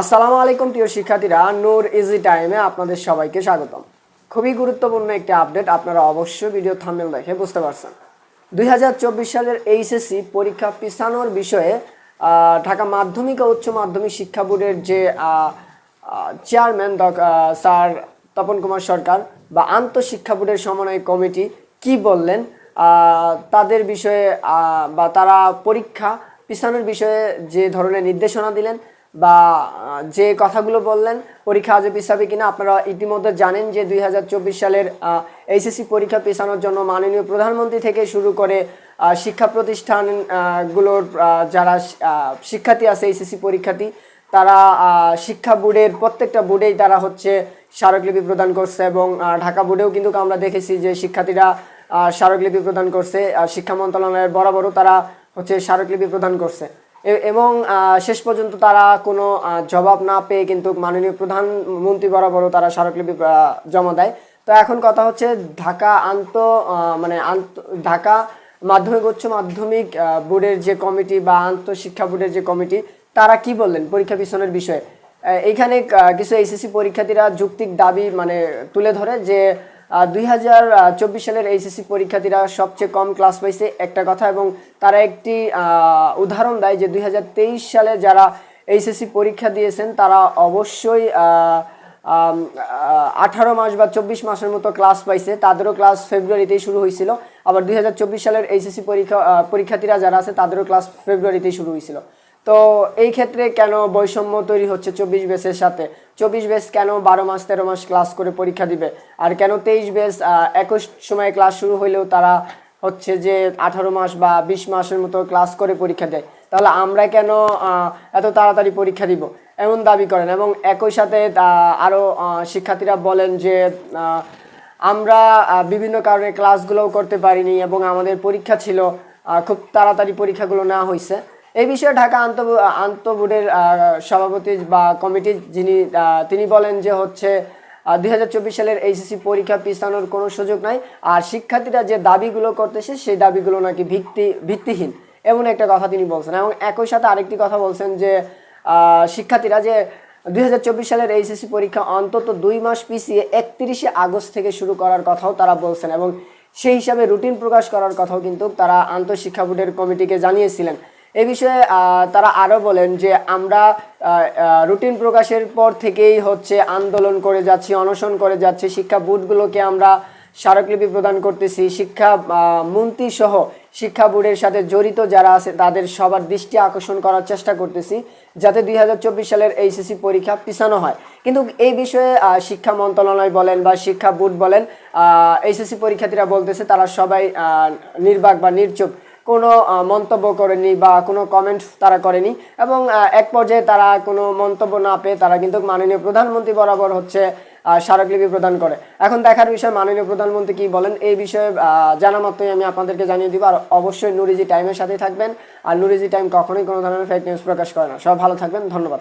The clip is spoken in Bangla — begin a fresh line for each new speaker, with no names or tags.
আসসালামু আলাইকুম প্রিয় শিক্ষার্থীরা, নূর ইজি টাইমে আপনাদের সবাইকে স্বাগতম। খুবই গুরুত্বপূর্ণ একটি আপডেট আপনারা অবশ্যই ভিডিও থাম্বনেল দেখে বুঝতে পারছেন। দুই হাজার চব্বিশ সালের এইচএসসি পরীক্ষা পিছানোর বিষয়ে ঢাকা মাধ্যমিক ও উচ্চ মাধ্যমিক শিক্ষা বোর্ডের যে চেয়ারম্যান স্যার তপন কুমার সরকার বা আন্তঃশিক্ষা বোর্ডের সমন্বয় কমিটি কি বললেন তাদের বিষয়ে বা তারা পরীক্ষা পিছানোর বিষয়ে যে ধরনের নির্দেশনা দিলেন বা যে কথাগুলো বললেন পরীক্ষা আজও পিছাবে কিনা আপনারা ইতিমধ্যে জানেন যে দুই হাজার চব্বিশ সালের এইচএসসি পরীক্ষা পেছানোর জন্য মাননীয় প্রধানমন্ত্রী থেকে শুরু করে শিক্ষা প্রতিষ্ঠান আহ, গুলোর যারা শিক্ষার্থী আছে এইচএসসি পরীক্ষার্থী তারা শিক্ষা বোর্ডের প্রত্যেকটা বোর্ডেই তারা হচ্ছে স্মারকলিপি প্রদান করছে এবং ঢাকা বোর্ডেও কিন্তু আমরা দেখেছি যে শিক্ষার্থীরা স্মারকলিপি প্রদান করছে শিক্ষা মন্ত্রণালয়ের বরাবরও তারা হচ্ছে স্মারকলিপি প্রদান করছে। এবং শেষ পর্যন্ত তারা কোনো জবাব না পেয়ে কিন্তু মাননীয় প্রধানমন্ত্রী বরাবরও তারা স্মারকলিপি জমা দেয়। তো এখন কথা হচ্ছে ঢাকা আন্ত মানে আন্ত, ঢাকা মাধ্যমিক, উচ্চ মাধ্যমিক বোর্ডের যে কমিটি বা আন্তঃশিক্ষা বোর্ডের যে কমিটি, তারা কি বললেন পরীক্ষা পিছনের বিষয়ে? এইখানে কিছু এইচএসসি পরীক্ষার্থীরা যুক্তিক দাবি মানে তুলে ধরে যে দুই হাজার চব্বিশ সালের এইচএসসি পরীক্ষার্থীরা সবচেয়ে কম ক্লাস পাইছে একটা কথা এবং তারা একটি উদাহরণ দেয় যে দুই হাজার তেইশ সালে যারা এইচএসসি পরীক্ষা দিয়েছেন তারা অবশ্যই আঠারো মাস বা চব্বিশ মাসের মতো ক্লাস পাইছে। তাদেরও ক্লাস ফেব্রুয়ারিতেই শুরু হয়েছিল আবার দুই হাজার চব্বিশ সালের এইচএসসি পরীক্ষা পরীক্ষার্থীরা যারা আছে তাদেরও ক্লাস ফেব্রুয়ারিতেই শুরু হয়েছিল তো এই ক্ষেত্রে কেন বৈষম্য তৈরি হচ্ছে চব্বিশ বেসের সাথে? চব্বিশ বেস কেন বারো মাস, তেরো মাস ক্লাস করে পরীক্ষা দিবে? আর কেন তেইশ বেস একুশ সময় ক্লাস শুরু হইলেও তারা হচ্ছে যে আঠারো মাস বা বিশ মাসের মতো ক্লাস করে পরীক্ষা দেয়? তাহলে আমরা কেন এত তাড়াতাড়ি পরীক্ষা দিব? এমন দাবি করেন। এবং একই সাথে আরও শিক্ষার্থীরা বলেন যে আমরা বিভিন্ন কারণে ক্লাসগুলোও করতে পারিনি এবং আমাদের পরীক্ষা ছিল খুব তাড়াতাড়ি পরীক্ষাগুলো নেওয়া হয়েছে এই বিষয়ে ঢাকা আন্ত আন্ত বোর্ডের সভাপতি বা কমিটির যিনি তিনি বলেন যে হচ্ছে দুই হাজার চব্বিশ সালের এইচএসসি পরীক্ষা পিছানোর কোনো সুযোগ নাই। আর শিক্ষার্থীরা যে দাবিগুলো করতেছে, সেই দাবিগুলো নাকি ভিত্তি, ভিত্তিহীন। এমন একটা কথা তিনি বলছেন। এবং একই সাথে আরেকটি কথা বলছেন যে শিক্ষার্থীরা যে দুই হাজার চব্বিশ সালের এইচএসসি পরীক্ষা অন্তত দুই মাস পিছিয়ে একত্রিশে আগস্ট থেকে শুরু করার কথাও তারা বলছেন। এবং সেই হিসাবে রুটিন প্রকাশ করার কথাও কিন্তু তারা আন্তঃশিক্ষা বোর্ডের কমিটিকে জানিয়েছিলেন। এই বিষয়ে তারা আরও বলেন যে আমরা রুটিন প্রকাশের পর থেকেই হচ্ছে আন্দোলন করে যাচ্ছি, অনশন করে যাচ্ছি, শিক্ষা বোর্ডগুলোকে আমরা স্মারকলিপি প্রদান করতেছি, শিক্ষা মন্ত্রী সহ শিক্ষা বোর্ডের সাথে জড়িত যারা আছে, তাদের সবার দৃষ্টি আকর্ষণ করার চেষ্টা করতেছি, যাতে দুই হাজার চব্বিশ সালের এইচএসসি পরীক্ষা পিছানো হয়। কিন্তু এই বিষয়ে শিক্ষা মন্ত্রণালয় বলেন বা শিক্ষা বোর্ড বলেন এইচএসসি পরীক্ষার্থীরা বলতেছে, তারা সবাই নির্বাক বা নির্চুপ। কোনো মন্তব্য করেনি বা কোনো কমেন্ট তারা করেনি এবং এক পর্যায়ে তারা কোনো মন্তব্য না পেয়ে তারা কিন্তু মাননীয় প্রধানমন্ত্রী বরাবর হচ্ছে স্মারকলিপি প্রদান করে। এখন দেখার বিষয়, মাননীয় প্রধানমন্ত্রী কি বলেন এই বিষয়ে জানা মাত্রই আমি আপনাদেরকে জানিয়ে দিব। আর অবশ্যই নুরিজি টাইমের সাথেই থাকবেন। আর নুরিজি টাইম কখনোই কোনো ধরনের ফেক নিউজ প্রকাশ করে না। সব ভালো থাকবেন। ধন্যবাদ।